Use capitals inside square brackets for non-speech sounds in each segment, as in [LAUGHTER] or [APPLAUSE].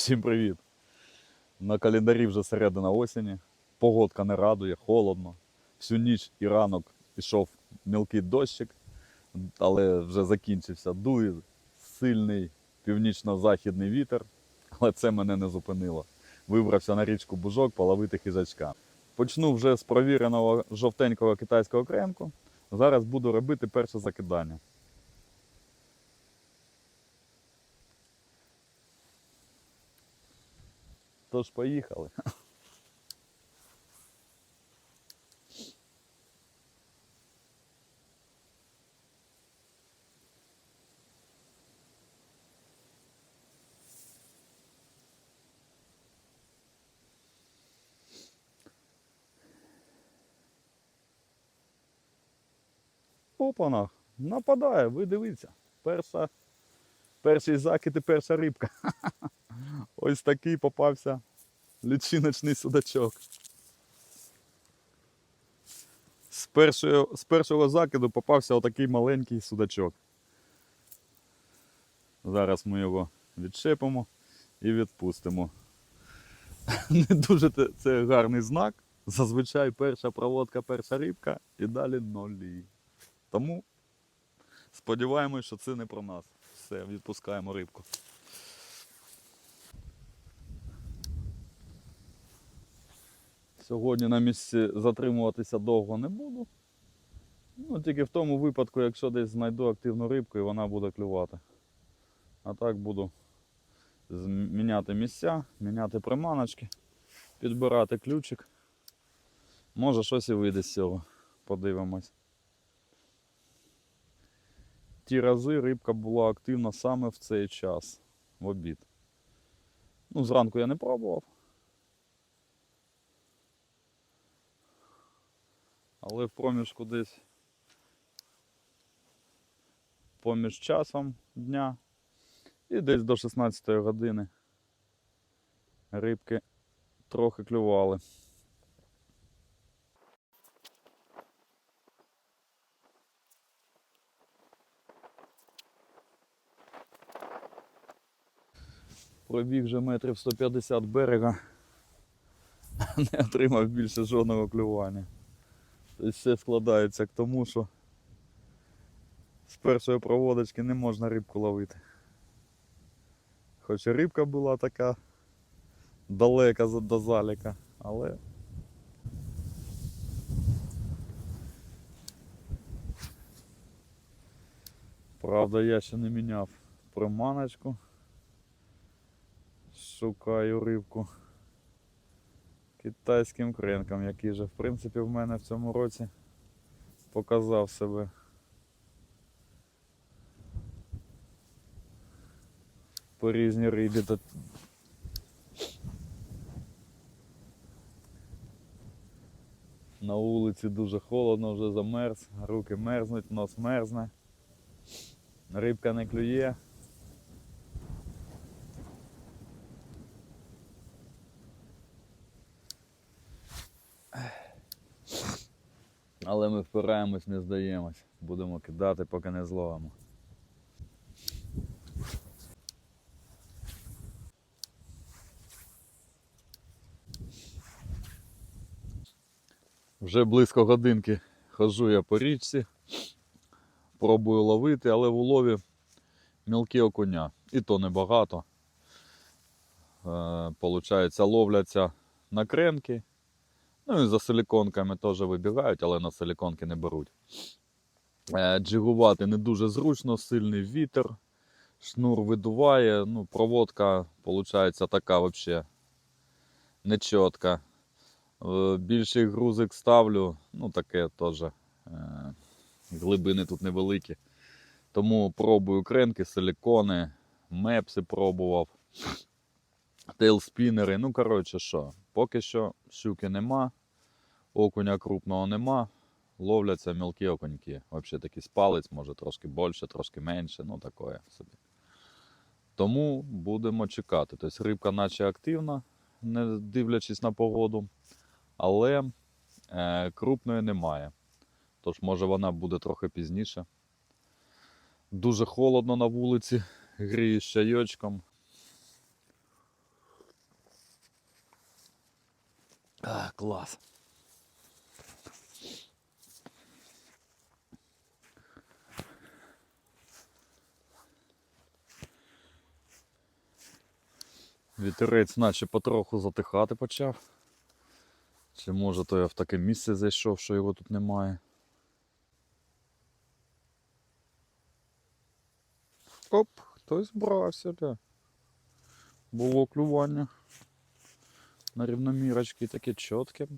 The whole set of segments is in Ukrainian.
Всім привіт! На календарі вже середина осені. Погодка не радує, холодно. Всю ніч і ранок пішов мілкий дощик, але вже закінчився. Дує сильний північно-західний вітер, але це мене не зупинило. Вибрався на річку Бужок половити хижачка. Почну вже з провіреного жовтенького китайського кренку. Зараз буду робити перше закидання. Тож поїхали. Опана, нападає, ви дивіться. Перша, перший закид і перша рибка. [LAUGHS] Ось такий попався лічиночний судачок. З першого, з першого закиду попався отакий маленький судачок. Зараз ми його відчепимо і відпустимо. [LAUGHS] Не дуже це гарний знак. Зазвичай перша проводка, перша рибка і далі нолі. Тому сподіваємось, що це не про нас. Все, відпускаємо рибку. Сьогодні на місці затримуватися довго не буду. Ну, тільки в тому випадку, якщо десь знайду активну рибку і вона буде клювати. А так буду міняти місця, міняти приманочки, підбирати ключик. Може щось і вийде з цього. Подивимось. Ті рази рибка була активна саме в цей час, в обід. Ну, зранку я не пробував. Але в проміжку десь поміж часом дня і десь до 16 години рибки трохи клювали. Пробіг вже метрів 150 берега, [LAUGHS] не отримав більше жодного клювання. Все складається к тому, що з першої проводочки не можна рибку ловити. Хоч рибка була така далека до заліка, але правда я ще не міняв приманочку. Шукаю рибку китайським кренком, який же в принципі в мене в цьому році показав себе. По різній рибі. Та... На вулиці дуже холодно, вже замерз, руки мерзнуть, нос мерзне. Рибка не клює. Але впираємось, не здаємось. Будемо кидати, поки не зловимо. Вже близько годинки ходжу я по річці, пробую ловити, але в улові мілкі окуня. І то небагато. Е, Получається, ловляться на кренки. Ну і за силіконками теж вибігають, але на силіконки не беруть. Е, Джигувати не дуже зручно, сильний вітер, шнур видуває, ну, проводка виходить така взагалі нечітка. Е, Більший грузик ставлю, ну таке теж е, глибини тут невеликі. Тому пробую кренки, силікони, мепси пробував, тейлспінери. Ну, коротше, що, поки що щуки нема, Окуня крупного нема. Ловляться мілкі окуньки. Взагалі такий спалець, може трошки більше, трошки менше, ну таке собі. Тому будемо чекати. Тобто Рибка наче активна, не дивлячись на погоду, але е, крупної немає. Тож, може, вона буде трохи пізніше. Дуже холодно на вулиці, грію з чайочком. А, клас. Вітерець наче потроху затихати почав. Чи може то я в таке місце зайшов, що його тут немає. Оп, хтось збрався, де. Було клювання. На рівномірочки таке чітке.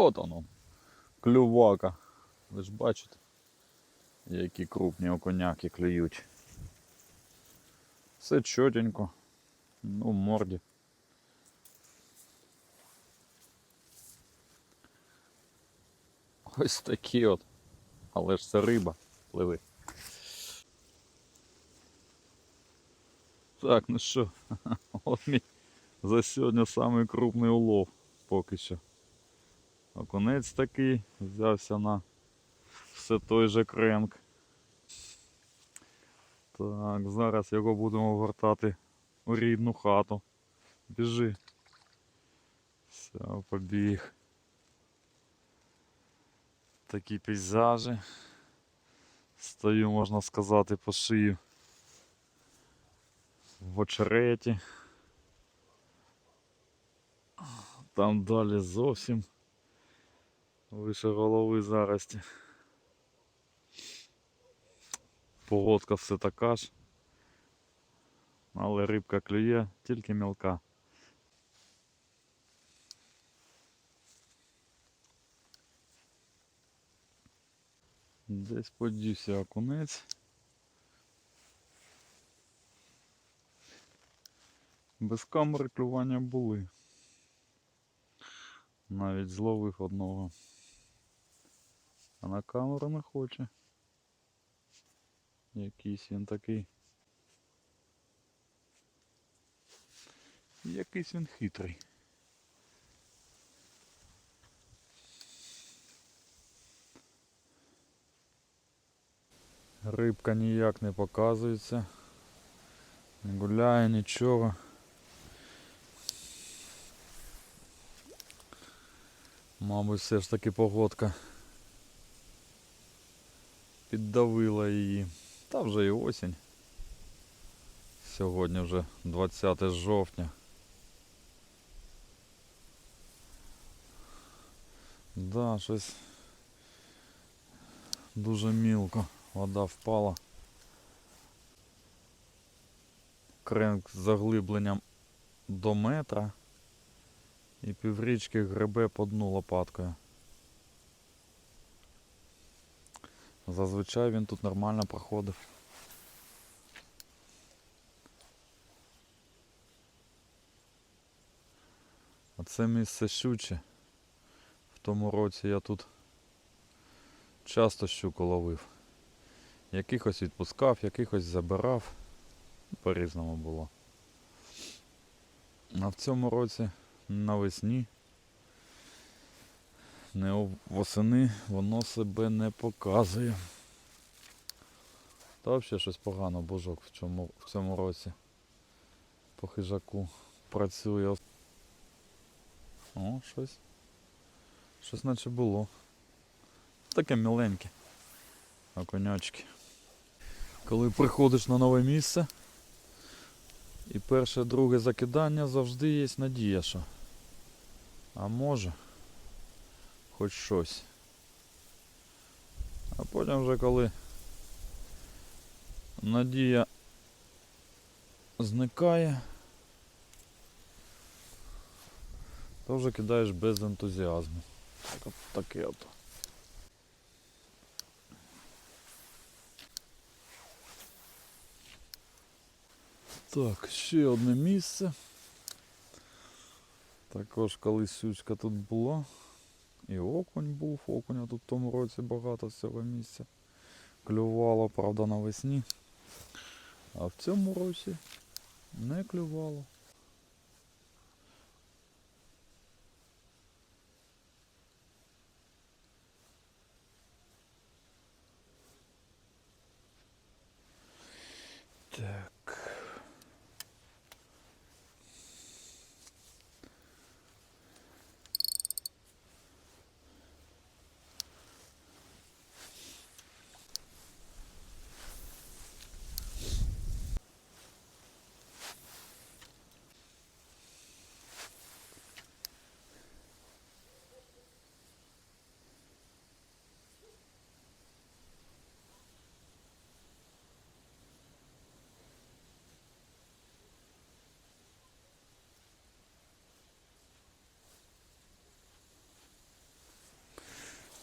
От воно. Клювака. Ви ж бачите, які крупні окуняки клюють. Все чотенько. Ну, морді. Ось такі от. Але ж це риба. Пливи. Так, ну що, [LAUGHS] от мій за сьогодні самий крупний улов поки що. Окунець такий взявся на все той же кренк. Так, зараз його будемо вертати у рідну хату. Біжи. Все, побіг. Такі пейзажі. Стою, можна сказати, по шию в очереті. Там далі зовсім вище голови зарості. Погодка все така ж. Але рибка клює, тільки мілка. Десь подівся окунець. Без камери клювання були. Навіть зловив одного. А на камеру не хоче. Якийсь він такий. Якийсь він хитрий. Рибка ніяк не показується. Не гуляє нічого. Мабуть, все ж таки погодка піддавила її. Та вже і осінь. Сьогодні вже 20 жовтня. Да, щось дуже мілко. Вода впала. Кренк з заглибленням до метра. І піврічки гребе по дну лопаткою. Зазвичай він тут нормально проходив. А це місце щуче. В тому році я тут часто щуку ловив. Якихось відпускав, якихось забирав. По-різному було. А в цьому році навесні, не восени воно себе не показує. Та взагалі щось погано божок в цьому, в цьому році. По хижаку працює. О, щось. Щось наче було. Таке міленьке. Окунячки. Коли приходиш на нове місце, і перше, друге закидання завжди є надія, що. А може хоч щось. А потім вже коли надія зникає, то вже кидаєш без ентузіазму. Так от таке от. Так, ще одне місце. Також колись сючка тут була. І окунь був, окуня тут в тому році багато з цього місця. Клювало, правда, навесні. А в цьому році не клювало.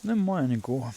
Немає нікого.